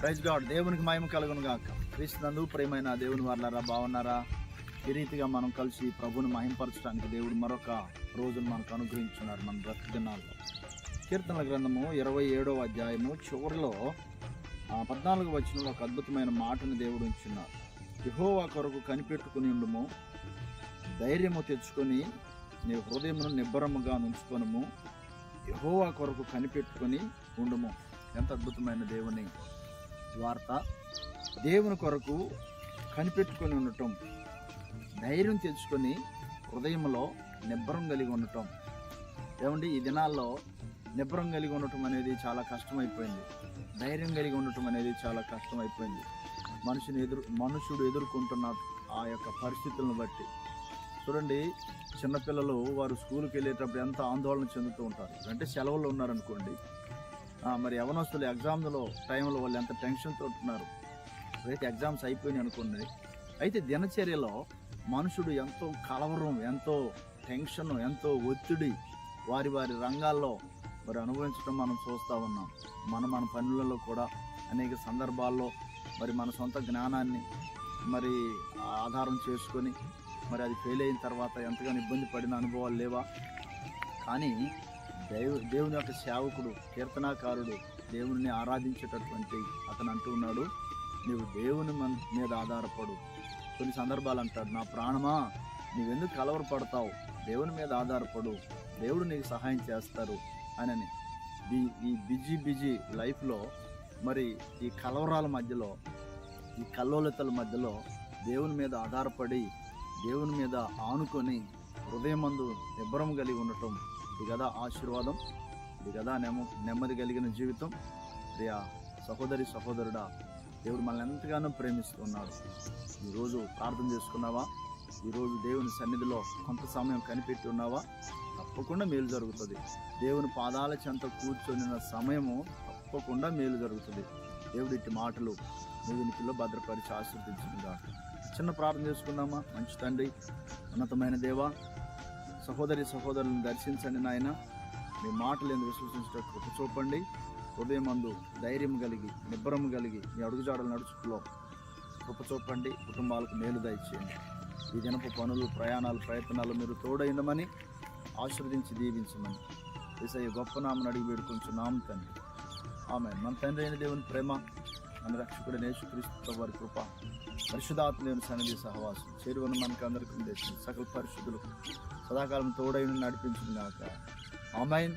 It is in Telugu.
ప్రైజ్ గాడ్ దేవునికి మహిమ కలుగును గాక. క్రీస్తునందు ప్రేమైన దేవుని వాళ్ళారా బాగున్నారా? ఈ రీతిగా మనం కలిసి ప్రభుని మహింపరచడానికి దేవుడు మరొక రోజును మనకు అనుగ్రహించున్నారు మన బ్రతుకు కీర్తనల గ్రంథము ఇరవై ఏడవ అధ్యాయము చివరిలో ఆ పద్నాలుగు వచ్చిన ఒక అద్భుతమైన మాటను దేవుడు ఉంచున్నారు యహోవా కొరకు కనిపెట్టుకుని ఉండుము. ధైర్యము తెచ్చుకొని నీ హృదయమును నిబ్బరముగా ఉంచుకొనము యహోవా కొరకు కనిపెట్టుకొని ఉండుము. ఎంత అద్భుతమైన దేవుని. వార్త దేవుని కొరకు కనిపెట్టుకొని ఉండటం ధైర్యం తెచ్చుకొని హృదయంలో నిబ్బరం కలిగి ఉండటం. ఏమండి ఈ దినాల్లో నిబ్బరం కలిగి ఉండటం అనేది చాలా కష్టమైపోయింది. ధైర్యం కలిగి ఉండటం అనేది చాలా కష్టమైపోయింది. మనిషిని ఎదురు మనుషుడు ఎదుర్కొంటున్న ఆ యొక్క పరిస్థితులను బట్టి. చూడండి చిన్నపిల్లలు వారు స్కూల్కి వెళ్ళేటప్పుడు ఎంత ఆందోళన చెందుతూ ఉంటారు. అంటే సెలవుల్లో ఉన్నారనుకోండి మరి యవనస్తులు ఎగ్జామ్లో టైంలో వాళ్ళు ఎంత టెన్షన్తో ఉంటున్నారు రేపు ఎగ్జామ్స్ అయిపోయినాయి అనుకున్నది అయితే దినచర్యలో మనుషుడు ఎంతో కలవరం ఎంతో టెన్షన్ ఎంతో ఒత్తిడి వారి వారి రంగాల్లో మరి అనుభవించడం మనం చూస్తూ ఉన్నాం. మన మన పనులలో కూడా అనేక సందర్భాల్లో మరి మన సొంత జ్ఞానాన్ని మరి ఆధారం చేసుకొని మరి అది ఫెయిల్ అయిన తర్వాత ఎంతగానో ఇబ్బంది పడిన అనుభవాలు లేవా? కానీ దేవు దేవుని యొక్క సేవకుడు కీర్తనాకారుడు దేవుని ఆరాధించేటటువంటి అతను అంటూ ఉన్నాడు. నీవు దేవుని మీద ఆధారపడు. కొన్ని సందర్భాలు అంటాడు నా ప్రాణమా? నీవెందుకు కలవరపడతావు? దేవుని మీద ఆధారపడు. దేవుడు నీకు సహాయం చేస్తారు. అని ఈ ఈ బిజీ బిజీ లైఫ్లో మరి ఈ కలవరాల మధ్యలో ఈ కల్లోలితల మధ్యలో దేవుని మీద ఆధారపడి దేవుని మీద ఆనుకొని హృదయమందు నిబ్బరం కలిగి ఉండటం ఇది కదా ఆశీర్వాదం ఇది కదా నెమ్మ నెమ్మది కలిగిన జీవితం. ప్రియా సహోదరి సహోదరుడా దేవుడు మనల్ని ఎంతగానో ప్రేమిస్తున్నాడు. ఈరోజు ప్రార్థన చేసుకున్నావా? ఈరోజు దేవుని సన్నిధిలో కొంత సమయం కనిపెట్టి ఉన్నావా? తప్పకుండా మేలు జరుగుతుంది. దేవుని పాదాల చెంత కూర్చొని సమయము తప్పకుండా మేలు జరుగుతుంది. దేవుడి ఇట్టి మాటలు దేవునికిలో భద్రపరిచి ఆశీర్వదించుగా చిన్న ప్రార్థన చేసుకుందామా? మంచి తండ్రి ఉన్నతమైన దేవా సహోదరి సహోదరులను దర్శించండి నాయన. మీ మాటలు ఎందుకు విశ్వసించడం కృప చూపండి. హృదయం అందు ధైర్యం కలిగి నిబ్బరం కలిగి మీ అడుగుజాడలు నడుచుకులో కృప చూపండి. కుటుంబాలకు మేలు దయచేయండి. ఈ దినపు పనులు ప్రయాణాలు ప్రయత్నాలు మీరు తోడైందమని ఆశీర్వదించి దీవించమని ఈసారి గొప్ప నామని అడిగి వేడుకొంచున్నాం తండ్రి. ఆమె మన తండ్రి అయిన దేవుని ప్రేమ మన రక్షకుడైన యేసుక్రీస్తు వారి కృప పరిశుధాత్మ సన్నిధి సహవాసం చేరువను మనకు అందరికీ దేశం సకల పరిశుద్ధులు సదాకాలం తోడైన నడిపించిన ఆమెన్.